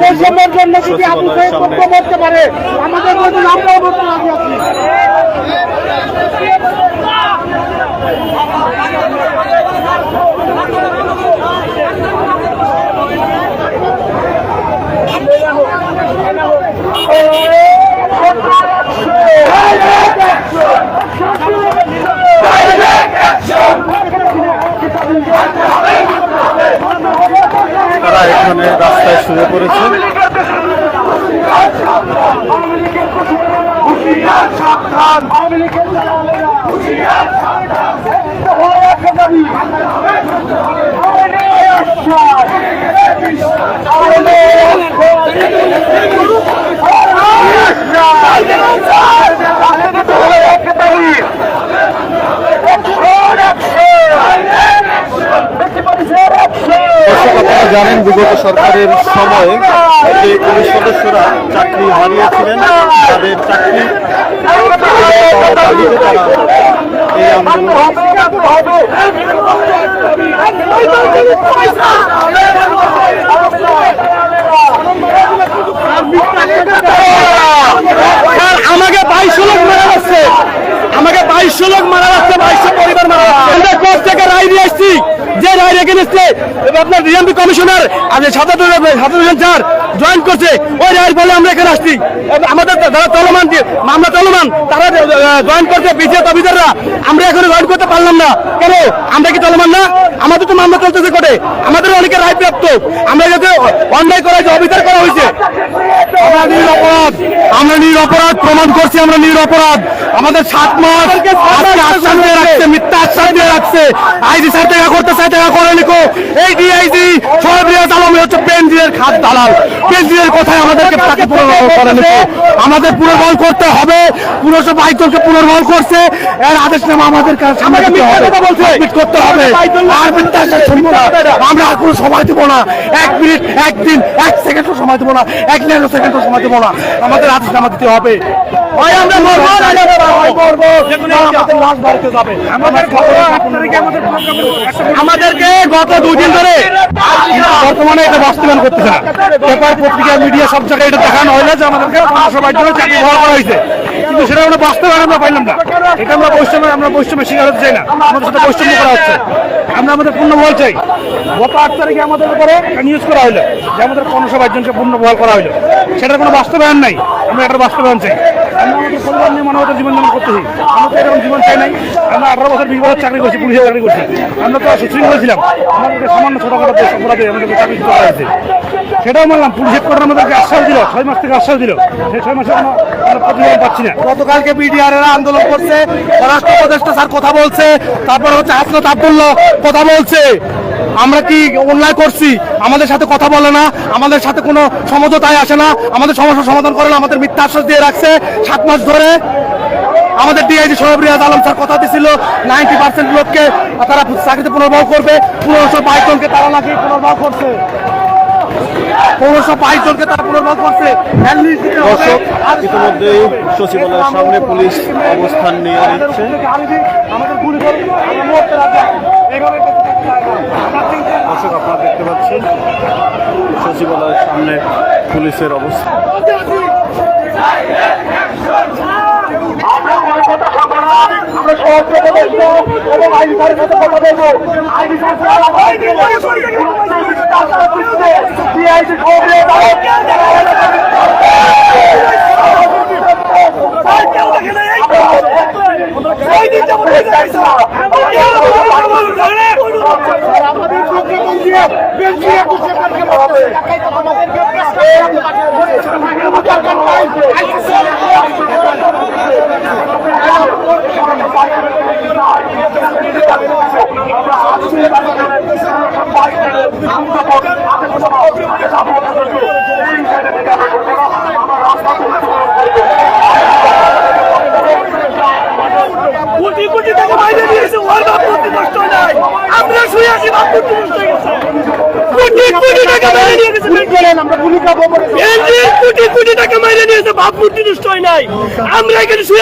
বৈষম্যের জন্য যদি আবু সাহেব পক্ষ করতে পারে আমাদের আমরাও বলতে আছি। তারা এখানে রাস্তায় শুয়ে পড়েছে। আওয়ামী লীগের দালালেরা হওয়া একটা দাবি দর্শক আপনারা জানেন বিগত সরকারের সময়ে যে পুলিশ সদস্যরা চাকরি হারিয়েছিলেন, তাদের চাকরি আমাকে বাইশশো লোক মারা যাচ্ছে। আমাকে বাইশশো লোক মারা যাচ্ছে বাইশশো পরিবার মারা যাচ্ছে। কোর্ট থেকে রায় দিয়ে এসেছি যে এগেনিস্টে আপনার ডিএমপি কমিশনার আর সাতাত্তর জন স্যার জয়েন করছে, ওই রায়ের বলে আমরা এখানে আসছি। আমাদের যারা চলমান মামলা চলমান, তারা জয়েন করছে বিজেপি অফিসাররা, আমরা এখনও জয়েন করতে পারলাম না। কেন? আমরা কি চলমান না আমাদের তো মামলা চলতেছে কোর্টে। আমাদের অনেকে রায় প্রাপ্ত। আমরা যাতে অন্যায় করা হয়েছে অবিচার করা হয়েছে। আমরা নিরপরাধ আমরা নিরপরাধ প্রমাণ করছি আমরা নিরপরাধ আমাদের সাত মাস আশ্বাস দিয়ে রাখছে মিথ্যা আশ্বাস দিয়ে রাখছে। আইজি স্যার দেখা করতে চাই দেখা করে লিখো। এই ডিআইজি হচ্ছে বেঞ্জিনের খাত দালাল। বেঞ্জিনের কথায় আমাদেরকে তাকে পুনর্বল করে লিখো আমাদের পুনর্বল করতে হবে। পুরসভা বাইকলকে পুনর্বল করছে। এর আদেশ নামা আমাদের কাছে সামনে করতে হবে। আর আমরা আর কোনো সময় দেবো না। এক মিনিট একদিন এক সেকেন্ডও সময় দেবো না। এক ন্যানো সেকেন্ডও সময় দেবো না। আমাদের আদেশ নামা দিতে হবে। হয় আমরা মরবো নাহলে মরবো আমাদের লাশ বাড়িতে যাবে। আমাদেরকে গত দুদিন ধরে বর্তমানে এটা বাস্তবায়ন করতেছে না। পেপার, পত্রিকা, মিডিয়া সব জায়গায় এটা দেখানো হয় না যে আমাদেরকে সবাই জন্য চাকরি বহাল করা হয়েছে। কিন্তু সেটা আমরা বাস্তবায়ন আমরা পাইলাম না। এটা আমরা বৈষম্য আমরা বৈষম্যের শিকার হতে চাই না। আমাদের সাথে বৈষম্য করা হচ্ছে। আমরা আমাদের পূর্ণ বল চাই। গত আট তারিখে আমাদের উপরে নিউজ করা হলো যে আমাদের পনেরোশো বাইশজনকে পূর্ণ বহাল করা হলো সেটার কোনো বাস্তবায়ন নাই। আমরা এটার বাস্তবায়ন চাই। আমরা আমাদের পরিবার নিয়ে মানবতার জীবন যাপন করতেছি আমরা তো এরকম জীবন চাই নাই। আমরা আঠারো বছর বিশ বছর চাকরি করছি, পুলিশে চাকরি করছি। আমরা তো সুশৃঙ্খল ছিলাম। আমাদেরকে সামান্য ছোটখাটো অপরাধে। আমাদেরকে চাকরি করা হয়েছে সেটাও মানলাম, পুলিশের কোর্ট আমাদেরকে আশ্বাস দিল, ছয় মাস থেকে আশ্বাস দিল, সেই ছয় মাসে কোনো প্রতিফলন পাচ্ছি না। গতকালকে বিডিআর এরা আন্দোলন করছে স্বরাষ্ট্র উপদেষ্টা স্যার কথা বলছে, তারপর হচ্ছে হাসনত আব্দুল্লাহ কথা বলছে। আমরা কি অন্যায় করছি? আমাদের সাথে কথা বলে না, আমাদের সাথে কোনো সমঝোতায় আসে না, আমাদের সমস্যার সমাধান করে না আমাদের মিথ্যা আশ্বাস দিয়ে রাখছে। সাত মাস ধরে আমাদের ডিআইজি সৌরভ রিয়াজ আলম স্যার কথা দিছিল, নাইনটি পার্সেন্ট লোককে তারা চাকরিতে পুনর্বহাল করবে, পনেরোশো বাইশ তারা নাকি পুনর্বহাল করছে। পনেরোশো বাইশ জনকে তারা পুনর্বহাল করছে। দর্শক ইতিমধ্যেই সচিবালয়ের সামনে পুলিশ অবস্থান নিয়ে নিচ্ছে দর্শক আপনারা দেখতে পাচ্ছেন সচিবালয়ের সামনে পুলিশের অবস্থা। আমরা সহজে এবং আইনি সাথে কথা বলব। আইনি সাথে ডিআইসি খবরে আমাদের কোটি কোটি টাকা বাইরে দিয়েছে ওর বাপ নষ্ট নাই আমরা শুয়ে আছি বাপ নষ্ট গেছে হয় নাই আমরা এখানে শুয়ে